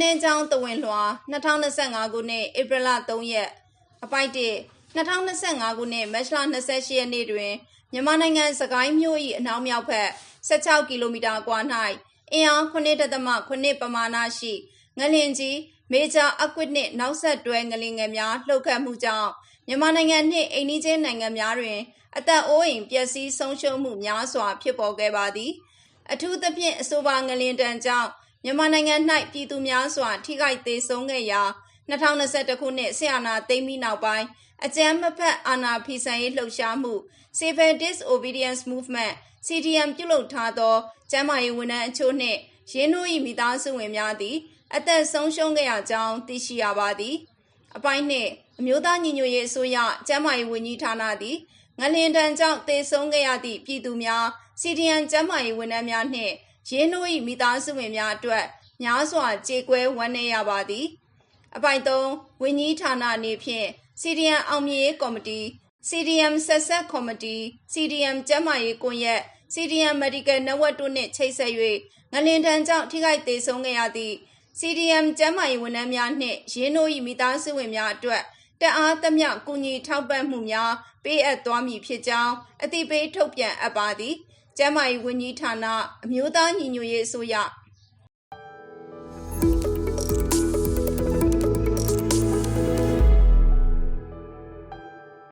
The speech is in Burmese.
နှင်းချောင်းတဝင်လွှာ2025ခုနှစ်ဧပြီလ3ရက်အပိုက်1 2025ခုနှစ်မတ်လ28ရက်နေ့တွင်မြန်မာနိုင်ငံစကိုင်းမြို့၏အနောက်မြောက်ဘက်16ကီလိုမီတာကွာ၌အင်အား9.8ပမာဏရှိငလင်ကြီးမေဂျာအကွစ်နှင့်နောက်ဆက်တွဲငလင်ငယ်များလှုပ်ခတ်မှုကြောင့်မြန်မာနိုင်ငံနှင့်အိန္ဒိချင်းနိုင်ငံများတွင် အသက်အိုးအိမ်ပျက်စီးဆုံးရှုံးမှုများစွာဖြစ်ပေါ်ခဲ့ပါသည် အထူးသဖြင့်အဆိုပါငလင်တန်ကြောင့် မြန်မာနိုင်ငံ၌ပြည်သူများစွာ ထိခိုက်သေးဆုံးခဲ့ရာ2021ခုနှစ်ဆရာနာသိမ်းပြီးနောက်ပိုင်းအကြမ်းမဖက်အာဏာဖီဆန်ရေးလှုပ်ရှားမှု Civil Disobedience Movement CDM ပြုလုပ်ထားသောကျမ်းမာရေးဝန်ထမ်းအချို့နှင့်ရင်းနှီး၏မိသားစုဝင်များသည် အသက်ဆုံးရှုံးခဲ့ရကြောင်းသိရှိရပါသည်အပိုင်းနှင့်အမျိုးသားညီညွတ်ရေးအစိုးရကျမ်းမာရေးဝန်ကြီးဌာနသည်ငလင်တန်ကြောင့်သေဆုံးခဲ့ရသည့်ပြည်သူများ CDN ကျမ်းမာရေးဝန်ထမ်းများနှင့် ရင်းနှီး၏မိသားစုဝင်များအတွက်များစွာကြေကွဲဝမ်းနည်းရပါသည် အပိုင်3ဝင်းကြီးဌာနအနေဖြင့် CDM အောင်မြေရေးကော်မတီ CDM ဆက်ဆက်ကော်မတီ CDM ကျန်းမာရေးကွန်ရက် CDM Medical Network တို့နှင့်ချိတ်ဆက်၍ငလင်တန်းကြောင့်ထိခိုက်သေးဆုံးခဲ့ရသည့် CDM ကျန်းမာရေးဝန်ထမ်းများနှင့်ရင်းနှီး၏မိသားစုဝင်များအတွက်တအားသမျှကူညီထောက်ပံ့မှုများပေးအပ်သွားမည်ဖြစ်ကြောင်းအသိပေးထုတ်ပြန်အပ်ပါသည် ကျမ်းမာရေးဝန်ကြီးဌာနအမျိုးသားညီညွတ်ရေးအစိုးရ